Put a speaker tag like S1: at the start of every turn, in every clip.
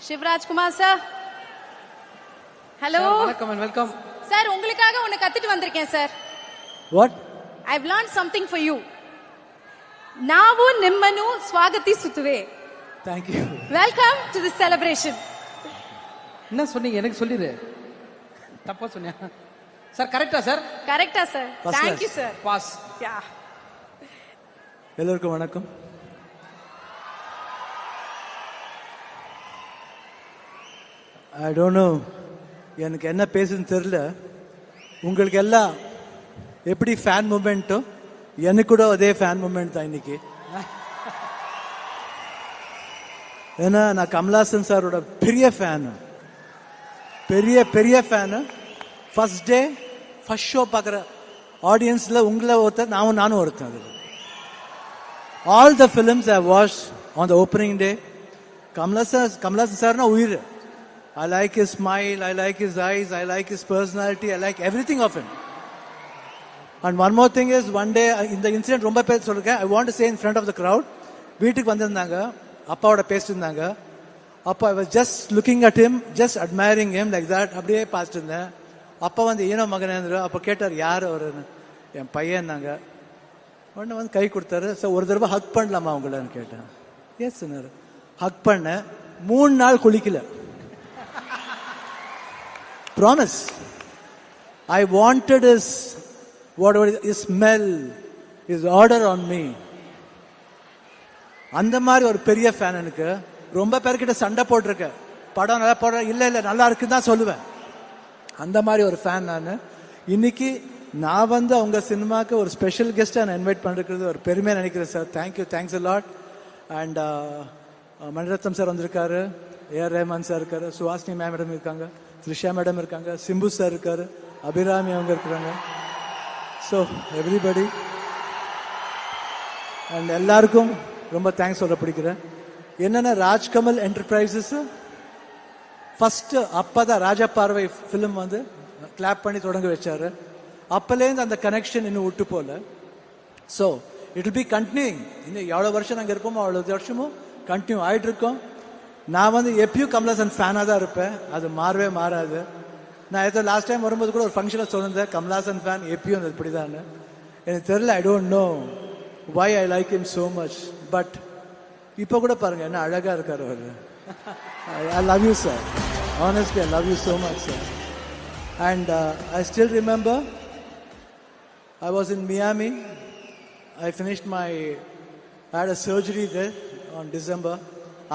S1: Shivraj Kumar sir hello
S2: வணக்கம் and welcome
S1: sir உங்களுக்காக ஒன்னு கத்துட்டு வந்திருக்கேன் sir
S3: what
S1: I've learn something for you ನಾವು ನಿಮ್ಮನ್ನು ಸ್ವಾಗತಿಸುತ್ತೇವೆ
S3: thank you
S1: welcome to the celebration
S2: என்ன சொன்னீங்க எனக்கு சொல்லிடு தப்பா சொன்னியா சார் கரெக்டா சார்
S1: ಕರೆಕ್ಟಾ sir
S3: First
S1: thank
S3: class.
S1: You sir
S2: boss
S1: ಯಾ
S3: எல்லோருக்கும் வணக்கம் ஐ டோன்ட் நோ எனக்கு என்ன பேசுன்னு தெரில உங்களுக்கு எல்லாம் எப்படி ஃபேன் மூமெண்ட்டோ எனக்கு கூட அதே ஃபேன் மூமெண்ட் தான் இன்னைக்கு. ஏன்னா நான் கமலாசன் சாரோட பெரிய ஃபேனு பெரிய பெரிய fan first day first show பார்க்குற ஆடியன்ஸில் உங்களை ஒருத்தர் நானும் நானும் ஒருத்தன் அதில் all the films I watch on the opening day Kamal Haasan Kamal Haasan சார்னா உயிர். I like his smile, I like his eyes, I like his personality, I like everything of him. And one more thing is one day இந்த incident ரொம்ப பேர் சொல்லிருக்கேன். I want say in front of the crowd வீட்டுக்கு வந்திருந்தாங்க அப்பாவோட பேசியிருந்தாங்க. அப்போ I was just looking at him just admiring him like that அப்படியே பார்த்துட்டு இருந்தேன். அப்பா வந்து ஈனோ மகனேந்திர அப்போ கேட்டார் யார் அவருன்னு? என் பையன்னாங்க உடனே வந்து கை கொடுத்தாரு ஸோ ஒரு தடவை ஹக் பண்ணலாமா அவங்களன்னு கேட்டேன். ஏன் சொன்னார் ஹக் பண்ணேன் மூணு நாள் குளிக்கல. Promise. I wanted is whatever is smell is order on me அந்த மாதிரி ஒரு பெரிய ஃபேன் எனக்கு. ரொம்ப பேர்கிட்ட சண்டை போட்டிருக்கேன் படம் நல்லா போடுற இல்லை இல்லை நல்லா இருக்குன்னு தான் சொல்லுவேன். அந்த மாதிரி ஒரு ஃபேன் நான். இன்னைக்கு நான் வந்து அவங்க சினிமாக்கு ஒரு ஸ்பெஷல் கெஸ்ட்டாக நான் இன்வைட் பண்ணிருக்கிறது ஒரு பெருமையாக நினைக்கிறேன் sir thank you thanks a lot and Mani Ratnam sir வந்திருக்காரு. ஏஆர் ரஹ்மான் சார் இருக்காரு. சுஹாசினி மேடம் இருக்காங்க. த்ரிஷா மேடம் இருக்காங்க சிம்பு சார் இருக்காரு அபிராமி அவங்க இருக்கிறாங்க. ஸோ எவ்ரிபடி அண்ட் எல்லாருக்கும் ரொம்ப தேங்க்ஸ் சொல்ல பிடிக்கிறேன். என்னென்ன ராஜ்கமல் என்டர்பிரைசஸ் அப்போ தான் ராஜா பார்வை ஃபிலிம் வந்து கிளாப் பண்ணி தொடங்க வச்சாரு. அப்போலேருந்து அந்த கனெக்ஷன் இன்னும் விட்டு போகல so it will be continuing இன்னும் எவ்வளோ வருஷம் நாங்கள் இருப்போமோ அவ்வளோ வருஷமும் கண்டினியூ ஆகிட்டு இருக்கோம் நான் வந்து எப்பயும் கமலாசன் ஃபேனாக தான் இருப்பேன். அது மாறவே மாறாது. நான் ஏதோ லாஸ்ட் டைம் வரும்போது கூட ஒரு ஃபங்க்ஷனில் சொல்லியிருந்தேன் கமலாசன் ஃபேன் எப்பயும் அது இப்படி தான் எனக்கு தெரியல I don't know why I like him so much but இப்போ கூட பாருங்க என்ன அழகாக இருக்கார் அவர். I love you sir honestly I love you so much sir and I still remember I was in Miami I finished my I had a surgery there on December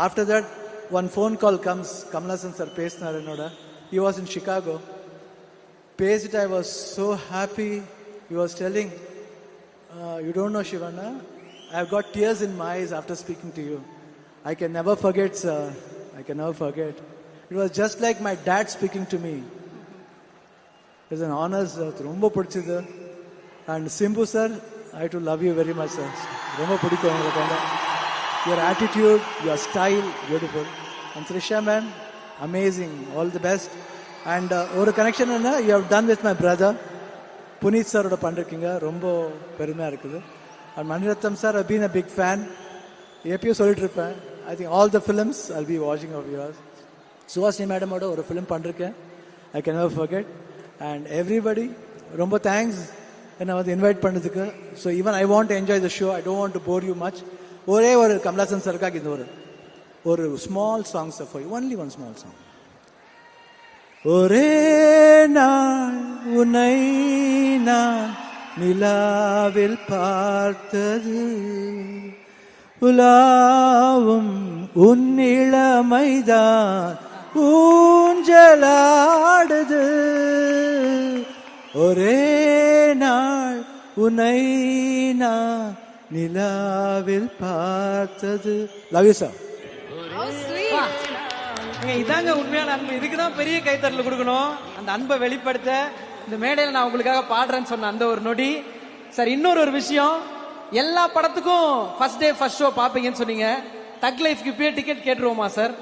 S3: after that one phone call comes, Kamalasan sir பேசினார் என்னோட. He was in Chicago. பேசிட்டு I was so happy. He was telling, uh, you don't know Shivana, I've got tears in my eyes after speaking to you. I can never forget, sir. I can never forget. It was just like my dad speaking to me. It's an honor, sir. ரொம்ப பிடிச்சது and Simbu sir I do love you very much sir ரொம்ப பிடிக்கும் உங்களுக்கு your attitude your style beautiful and Trisha ma'am amazing all the best and ஒரு connection என்ன? You have done with my brother Puneeth சாரோட பண்ணிருக்கீங்க. ரொம்ப பெருமையாக இருக்குது. And Mani Ratnam sir I been a big fan எப்பயும் சொல்லிட்டு இருப்பேன் I think all the films I'll be வாட்சிங் ஆஃப் யூர்ஸ் சுஹாசினி மேடமோட ஒரு ஃபிலிம் பண்ணிருக்கேன். I can never forget and everybody ரொம்ப தேங்க்ஸ் என்னை வந்து இன்வைட் பண்ணதுக்கு. So even I want enjoy the show I don't want to bore you much ஒரே ஒரு கமலாசன் சருக்காக இது ஒரு ஒரு small songs only one small song ஒரே நாள் உன்னை நான் நிலாவில் பார்த்தது. உலாவும் உன்னிழமைதான் ஊஞ்சலாடுது. ஒரே நாள் உன்னை நான் நிலாவில் பார்த்தது. லவ் யூ சார்
S2: இதாங்க உண்மையான அன்பு. இதுக்கு தான் பெரிய கைத்தறல் கொடுக்கணும். அந்த அன்பை வெளிப்படுத்த இந்த மேடையில நான் உங்களுக்காக பாடுறேன்னு சொன்ன அந்த ஒரு நொடி. சார் இன்னொரு ஒரு விஷயம். எல்லா படத்துக்கும் ஃபர்ஸ்ட் டே ஃபர்ஸ்ட் ஷோ பாப்பீங்கன்னு சொன்னீங்க. தக் லைஃப்க்கு இப்பயே ticket கேட்டுருவோமா sir?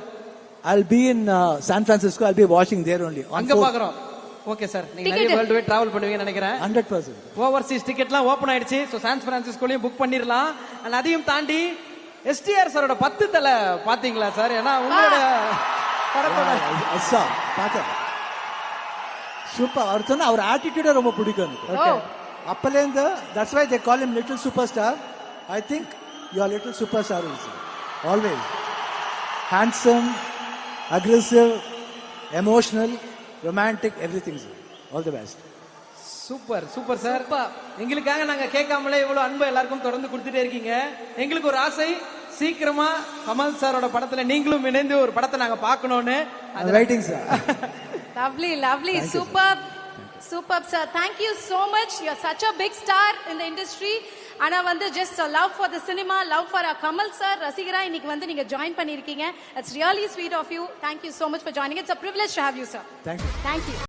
S3: I'll be in uh, San Francisco. I'll be watching there only. On
S2: அங்க பாக்குறோம் ஓகே சார் நீங்க நிறைய. வேர்ல்டு வைட் டிராவல் பண்ணுவீங்கன்னு நினைக்கிறேன்.
S3: ஹண்ட்ரட் பர்சன்ட்
S2: ஓவர்சீஸ் டிக்கெட்லாம் ஓபன் ஆயிடுச்சு. ஸோ சான் பிரான்சிஸ்கோலையும் புக் பண்ணிடலாம் அண்ட் அதையும் தாண்டி எஸ்டிஆர் சாரோட பத்து தலை பாத்தீங்களா சார்? ஏன்னா உங்களோட படத்தோட
S3: பார்த்தேன் சூப்பர். அவர் சொன்ன அவர் ஆட்டிடியூடே ரொம்ப பிடிக்கும் எனக்கு.
S1: Oh.
S3: அப்பலேருந்து that's why they call him little super star I think your little super star is always handsome aggressive emotional romantic everything all
S2: the best super
S1: super sir.
S2: எங்களுக்காக நாங்க கேட்காமலே இவ்வளவு அன்பு எல்லாருக்கும் தொடர்ந்து கொடுத்துட்டே இருக்கீங்க எங்களுக்கு ஒரு ஆசை சீக்கிரமா கமல் சாரோட படத்துல நீங்களும் இணைந்து ஒரு படத்தை நாங்க பார்க்கணும்னு அது
S3: waiting sir
S1: Lovely, lovely, superb, superb, sir. Thank you so much. You're such a big star in the industry. ஆனா வந்து a love for the cinema, love for our Kamal sir, ரசிகரா இன்னைக்கு வந்து நீங்க ஜாயின் பண்ணிருக்கீங்க. It's really sweet of you. Thank you so much for joining. It's a privilege to have you, sir.
S3: Thank you
S1: Thank you.